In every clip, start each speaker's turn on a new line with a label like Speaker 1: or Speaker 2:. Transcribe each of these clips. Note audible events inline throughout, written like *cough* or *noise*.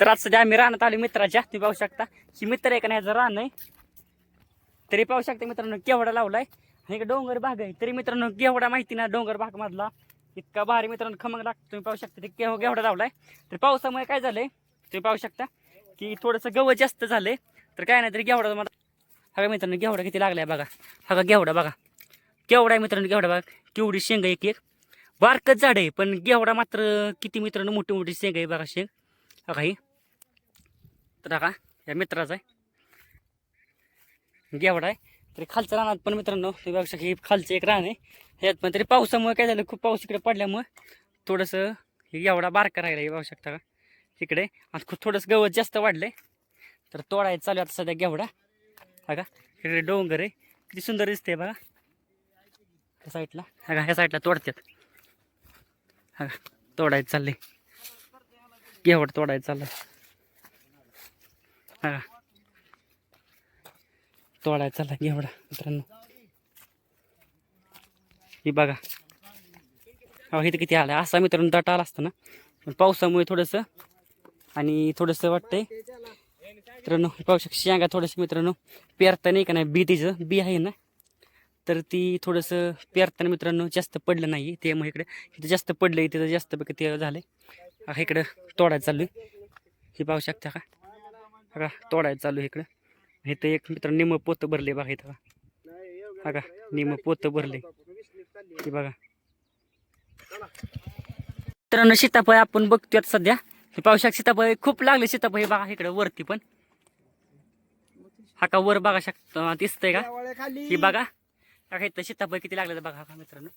Speaker 1: तर आज सध्या आम्ही रानात आलो मित्राच्या तुम्ही पाहू शकता. ही मित्र आहे का नाही ह्याचं रान आहे. तरी पाहू शकता मित्रांनो केवढा लावलाय. आणि एक डोंगर भाग आहे. तरी मित्रांनो केवढा माहिती ना डोंगर भाग मधला इतका भारी मित्रांनो खमंग लागतो. तुम्ही पाहू शकता ते केव केवढा लावलाय. तर पावसामुळे काय झालंय? तुम्ही पाहू शकता की थोडंसं गवत जास्त झालंय. तर काय नाही तरी गेवडा मला हा का मित्रांनो घेवडा किती लागलाय बघा. हा का गेवडा बघा. केवढा आहे मित्रांनो घेवडा बघा. केवढी शेंग एक एक. बारकच झाड आहे पण गेवडा मात्र किती मित्रांनो मोठी मोठी शेंग आहे बघा शेंग. हा. काही तर का या मित्राचा आहे. गेवडा आहे. तरी खालचं रानात पण मित्रांनो तुम्ही बघू शकता खालचं एक रान आहे. ह्यात पण तरी पावसामुळे काय झालं खूप पाऊस इकडे पडल्यामुळे थोडंसं हे एवढा बारका राहिला हे बघू शकता का? इकडे आणि खूप थोडंसं गवत जास्त वाढलंय. तर तोडायचं चालू आहे आता सध्या गेवडा बघा इकडे डोंगर आहे. किती सुंदर दिसते बघा. ह्या साईडला का? ह्या साईडला तोडतात का? तोडायचं चाललंय. गेवड तोडायचं चाललंय. बघा तोडायचं चाललाय एवढा मित्रांनो. ही बघा. हो इथं किती आलं? असा मित्रांनो दाट आला असतं ना. पण पावसामुळे थोडंसं आणि थोडंसं वाटतंय. मित्रांनो पाहू शकता शेंगा थोडंसं मित्रांनो पेरता नाही का नाही? बी तिचं बी आहे ना. तर ती थोडंसं पेरताना मित्रांनो जास्त पडलं नाही ते मग इकडे इथं जास्त पडलं तिथं जास्त पैकी ते झालं इकडं तोडायचं चालू आहे हे पाहू शकता का? बघा तोडायचं चालू आहे इकडं. इथं एक मित्र निम पोत भरले बघा इथं. बघा निम पोत भरले. ते बघा. मित्रांनो सीताफळ आपण बघतोय सध्या. हे पाहू सीताफळ खूप लागले सीताफळ. हे बघा इकडे वरती पण. हा का वर बघा शक दिसतंय का? ही बघा. इथं सीताफळ किती लागले बघा मित्रांनो.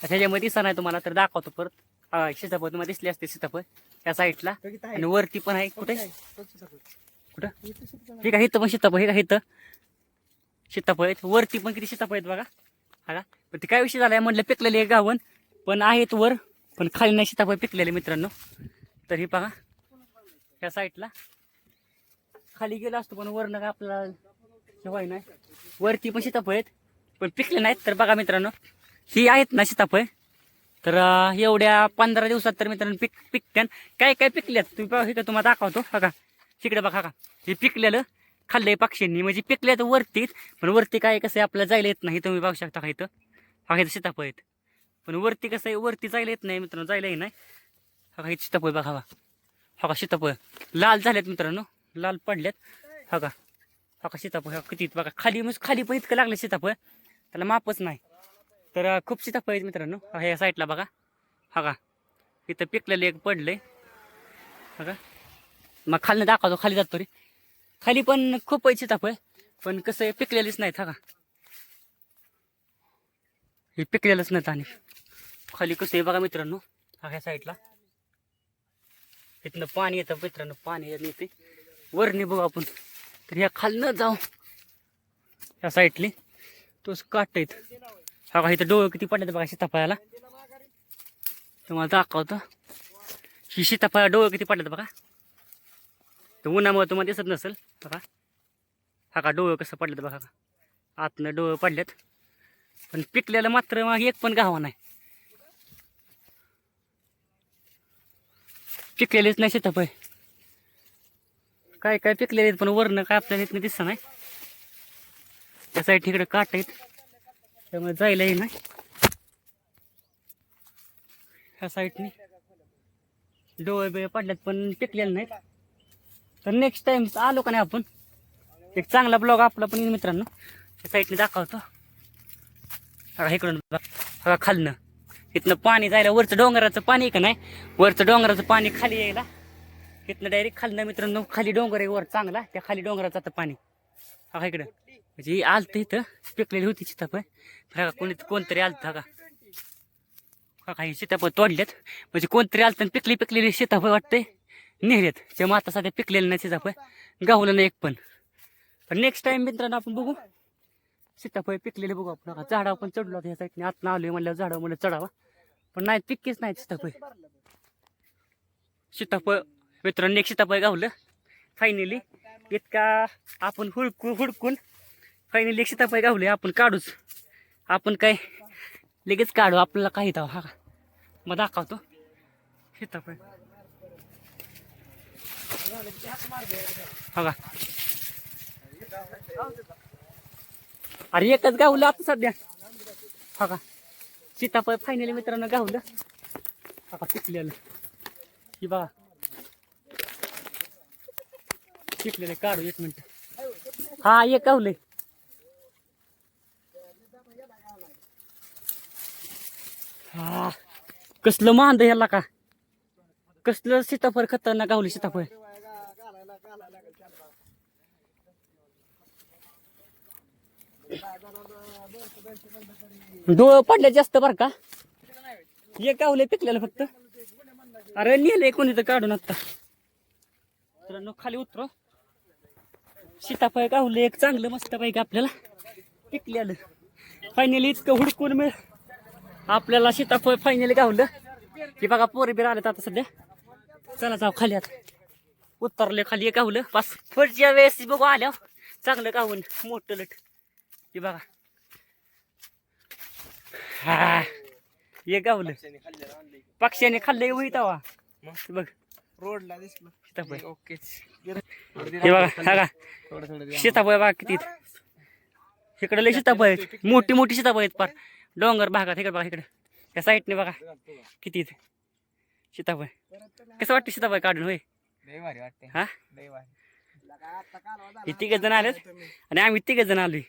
Speaker 1: ह्याच्यामध्ये दिसा नाही तुम्हाला तर दाखवतो परत. सीताफळ तुम्हाला दिसली असते सीताफळ त्या साईडला. आणि वरती पण आहे. कुठे? कुठं? हे का इथं पण सीताफळ हे का इथं? सीताफळ आहेत. वरती पण किती सीताफळ आहेत बघा. हा का? पण ते काय विषय झालाय? म्हटलं पिकलेले आहे गावन पण आहेत वर पण खाली नाही सीताफळ पिकलेले मित्रांनो. तर हे बघा ह्या साईडला. खाली गेलो असतो पण वरनं का आपल्याला व्हाय नाही. वरती पण सीताफळ आहेत पण पिकले नाहीत. तर बघा मित्रांनो ही आहेत ना सीताफळ. तर एवढ्या पंधरा दिवसात तर मित्रांनो पिक पिकत्यान काय काय पिकल्यात? तुम्ही पाहू का तुम्हाला दाखवतो. बघा तिकडे बघा का? हे पिकलेलं खाल्लंय पक्ष्यांनी. म्हणजे पिकल्यात वरतीच पण वरती काय कसं आहे आपल्याला जायला येत नाही तुम्ही पाहू शकता का इथं? बघा इथं सीताफळ आहेत. पण वरती कसं आहे वरती जायला येत नाही मित्रांनो जायलाही नाही. बघा इथं सीताफळ बघा बा हा का सीताफळ. लाल झाल्यात मित्रांनो लाल पडल्यात. बघा बघा सीताफळ हा किती बघा? खाली म्हणजे खाली पण इतकं लागलं सीताफळ. त्याला मापच नाही. तर खूप सीताफळ आहेत मित्रांनो. ह्या साईडला बघा. हा का? इथं पिकलेलं एक पडलंय. का? मग खाली दाखवतो खाली जातो रे. खाली पण खूप आहे सीताफळ पण कसं आहे पिकलेलीच नाहीत हा का? हे पिकलेलंच नाहीत आणि खाली कसं आहे बघा मित्रांनो. हा ह्या साईडला इथनं पाणी येतं मित्रांनो पाणी येते वरने बघू आपण. तर ह्या खालनं जाऊ. ह्या साईडली तोच काट आहेत हा का इथं डोळे किती पडले बघा सीताफळाला. तुम्हाला दाखवतो. ही सीताफळ डोळे किती पडलेत बघा. तर उन्हामुळे तुम्हाला दिसत नसेल बघा. हा का डोळं कसं पडलेत बघा. का आतनं डोळं पडलेत. पण पिकलेलं मात्र मग एक पण गावा नाही. पिकलेलेच नाही सीताफळ. काय काय पिकलेले आहेत पण वरनं काय आपल्याला इथनं दिसत नाही. त्या साईड तिकडे काट आहेत. त्यामुळे जायलाही नाही ह्या साईडने. डोळे बिळे पडल्यात पण टिकलेले नाहीत. तर नेक्स्ट टाइम आलो का नाही आपण? एक चांगला ब्लॉग आपला पण मित्रांनो. त्या साईडने दाखवतो. बघा इकडून बघा. खालनं. इथनं पाणी जायला वरचं डोंगराचं पाणी का नाही? वरचं डोंगराचं पाणी खाली यायला. इथनं डायरेक्ट खालनं मित्रांनो खाली डोंगर आहे वर चांगला. त्या खाली डोंगराचं आता पाणी. हा इकडं. म्हणजे आलतं इथं पिकलेली होती सीताफळ बघा कोणी कोणतरी आलतं का बघा ही सीताफळ तोडल्यात म्हणजे कोणतरी आलतं आणि पिकली पिकलेली सीताफळ वाटतंय. नेहरेत. जे माता सध्या पिकलेलं नाही सीताफळ गावलं नाही एक पण. पण नेक्स्ट टाइम मित्रांनो आपण बघू. सीताफळ पिकलेले बघू आपण. बघा झाडावर पण चढलो ह्या साईडने आत आलोय म्हणल्यावर झाडावर म्हणलं चढावा. पण नाही पिक्कीच नाही सीताफळ सीताफळ मित्रांनो एक सीताफळ गावलं. फायनली इतका आपण हुडकू हुडकून फायनली एक सीताफळ गावले आपण काढूच. आपण काय लगेच काढू आपल्याला काही दाव हा मग दाखवतो. सीताफळ हो का? अरे एकच गावलं आता सध्या. हो का? सीताफळ फायनली मित्रांनो गावलं. हा का? पिकलेलं. ही बा पिकलेलं काढू एक मिनिट. हा एक गावलंय. हा कसलं मांद ह्याला का? कसलं सीताफळ खतरना गावली सीताफळ? डोळं पडले जास्त बर का? एक गावले पिकलेलं फक्त. अरे नेले कोणी तर काढून आता. मित्रांनो खाली उतरो. सीताफळ गावले एक चांगलं मस्त पाहिजे आपल्याला पिकलेलं. फायनली इतकं हुडकून मिळ आपल्याला सीताफळ फायनली गावलं. की बघा पोरी बिर आलेत आता सध्या. चला जाऊ खाली आता. उतरले खाली गावलं. पास पुढच्या वेळेस बघू आल्या चांगलं गावून मोठं लट. की बघा. हा. हे गावलं. पक्ष्याने खाल्लंय वहीत हवा बघ.
Speaker 2: रोडला दिसलं
Speaker 1: सीताफळ.
Speaker 2: ओके
Speaker 1: हे बघा हा का? सीताफळ बघा किती इकडे लय सीताफळ आहेत. मोठी मोठी सीताफळ आहेत पार. डोंगर भागात इकडे बघा इकडे. त्या साईडने बघा. किती सीताफळ. कसं वाटतं सीताफळ काढून होय? हा? हे तिघ जण आलेत आणि आम्ही तिघ जण आलोय.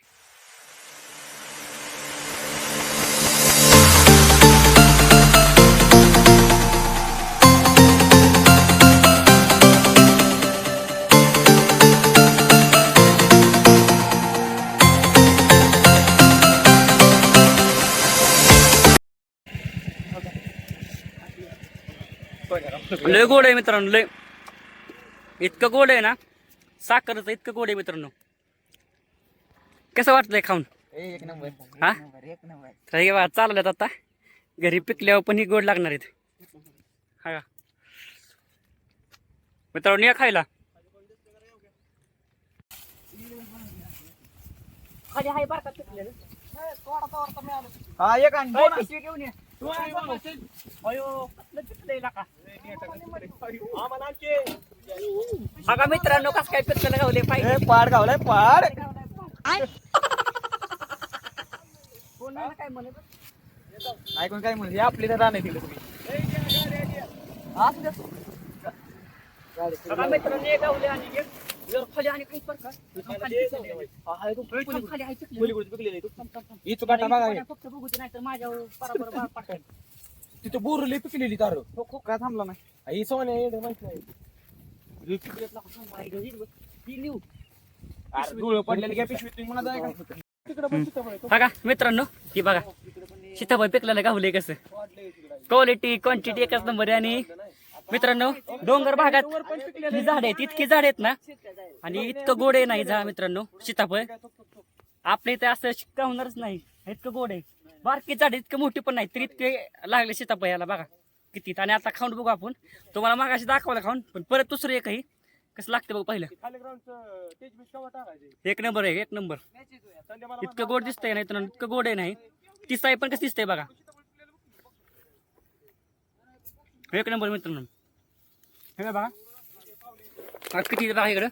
Speaker 1: लय गोड आहे मित्रांनो लय. इतकं गोड आहे ना साखरचं इतकं गोड आहे मित्रांनो. कसं वाटतंय खाऊन?
Speaker 2: ए, एक नंबर
Speaker 1: हा?
Speaker 2: एक नंबर
Speaker 1: हे चालल्यात आता. घरी पिकल्यावर पण ही गोड लागणार आहेत. हा. मित्रांनो या खायला. खाली हाय बारका पिकलेलं?
Speaker 2: हा एक
Speaker 1: घेऊन ये अयो कसलं पिकलंय लाका हा का? मित्रांनो कसं काय पिकलेलं गावले पाहिजे
Speaker 2: ए, पाड गावलाय पाड
Speaker 1: कोणाला काय म्हणत
Speaker 2: ऐकून काय म्हणते आपली तर राहणे दिलं तुम्ही
Speaker 1: बघा मित्रांनो एक गावले आणि एक *laughs*
Speaker 2: तिथं बोरली पिकलेली तार
Speaker 1: हो, हो.
Speaker 2: काय थांबला नाही. ही सोन्या माहीत नाही.
Speaker 1: हे ही लिहू.
Speaker 2: अरे, धुळं पडलेली काय पिशवीत तुम्ही म्हणत आहे का तिकडं पण सीताफळ आहे.
Speaker 1: बघा. मित्रांनो ही बघा. सीताफळ पिकलेलं गावले कसं. क्वालिटी क्वांटिटी एकच नंबर आहे आणि मित्रांनो डोंगर भागात ही झाड आहेत इतकी झाड आहेत ना. आणि इतकं गोड आहे नाही झाड मित्रांनो सीताफळ. आपल्या इथे असं शिक्का होणारच नाही. इतकं गोड आहे. बारकी झाड इतकं मोठी पण नाही तरी इतके लागले सीताफळ याला बघा किती आणि आता खाऊन बघू आपण. तुम्हाला मागाशी दाखवलं खाऊन पण परत दुसरं एकही. कसं लागतं बघ पहिलं. एक नंबर आहे एक नंबर. इतकं गोड दिसतंय नाही तर इतकं गोड आहे नाही. ती पण कसं दिसतंय बघा. एक नंबर मित्रांनो. हे बघा. किती बघा इकडं.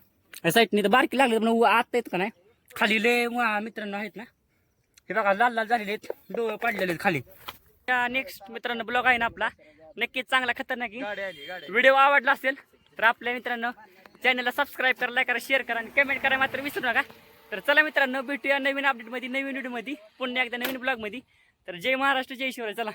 Speaker 1: या साईडने तर बारकी लागली पण आत आहेत का नाही. खाली लय मित्रांनो आहेत ना. हे बघा लाल लाल झालेले आहेत. डोळे पडलेले आहेत खाली. नेक्स्ट मित्रांनो ब्लॉग आहे ना आपला. नक्कीच चांगला खतरनाक व्हिडिओ आवडला असेल तर आपल्या मित्रांनो चॅनलला सबस्क्राईब करा लाईक करा शेअर करा आणि कमेंट करा मात्र विसरू नका. तर चला मित्रांनो भेटूया नवीन अपडेटमध्ये नवीन व्हिडिओमध्ये पुन्हा एकदा नवीन ब्लॉगमध्ये तर जय महाराष्ट्र जय शिवराय. चला.